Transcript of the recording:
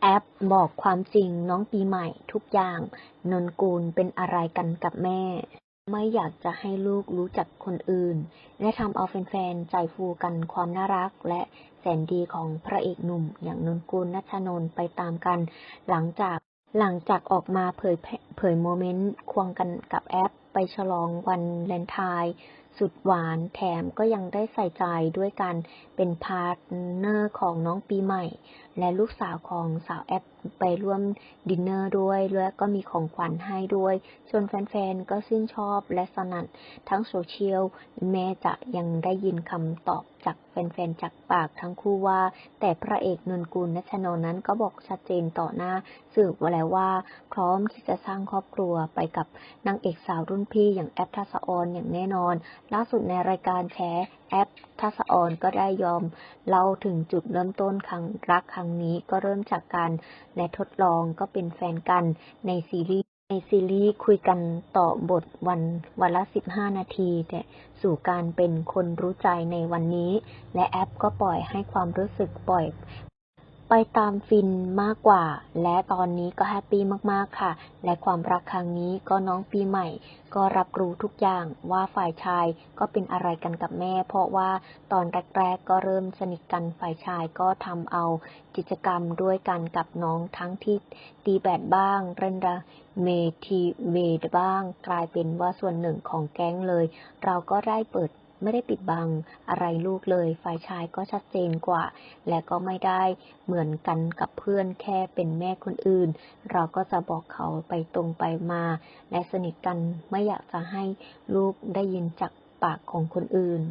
แอปบอกความจริงน้องปีใหม่ทุกอย่าง นนกูลเป็นอะไรกันกับแม่ ไม่อยากจะให้ลูกรู้จักคนอื่น และทำเอาแฟนๆ ใจฟูกันความน่ารักและแสนดีของพระเอกหนุ่ม อย่างนนกูลนัชนนไปตามกัน หลังจากหลังจากออกมาเผยเผยโมเมนต์ควงกันกับแอปไปฉลองวันเลนทน์ สุดหวานแถมก็ยังได้ใส่ใจด้วยกันเป็นพาร์ทเนอร์ของน้องปีใหม่ และลูกสาวของสาวแอปไปร่วมดินเนอร์ด้วยและก็มีของขวัญให้ด้วยจนแฟนๆ ก็ชื่นชอบและสนั่นทั้งโซเชียลแม้จะยังได้ยินคำตอบจากแฟนๆ จากปากทั้งคู่ว่า แต่พระเอกนนกุลนัชนนนั้นก็บอกชัดเจนต่อหน้าสื่อว่าแล้วว่า พร้อมที่จะสร้างครอบครัวไปกับนางเอกสาวรุ่นพี่อย่างแอปทัศออนอย่างแน่นอนล่าสุดในรายการแชร์แอปทัศออนก็ได้ยอมเล่าถึงจุดเริ่มต้นครั้งรักครั้งนี้ก็เริ่มจากการและทดลองก็เป็นแฟนกันในซีรีส์ในซีรีส์คุยกันต่อบทวันวันละ15นาที แต่สู่การเป็นคนรู้ใจในวันนี้ และแอปก็ปล่อยให้ความรู้สึกปล่อย ไปตามฟินมากกว่า และตอนนี้ก็แฮปปี้มากๆค่ะ และความรักครั้งนี้ก็น้องปีใหม่ ก็รับรู้ทุกอย่างว่าฝ่ายชายก็เป็นอะไรกันกับแม่ เพราะว่าตอนแรกๆก็เริ่มสนิทกันฝ่ายชายก็ทำเอากิจกรรมด้วยกันกับน้องทั้งที่ตีแบดบ้างเล่นระเมทีเวดบ้าง กลายเป็นว่าส่วนหนึ่งของแก๊งเลย เราก็ได้เปิด ไม่ได้ปิดบังอะไรลูกเลย ฝ่ายชายก็ชัดเจนกว่า และก็ไม่ได้เหมือนกันกับเพื่อนแค่เป็นแม่คนอื่น เราก็จะบอกเขาไปตรงไปมา และสนิทกันไม่อยากจะให้ลูกได้ยินจากปากของคนอื่น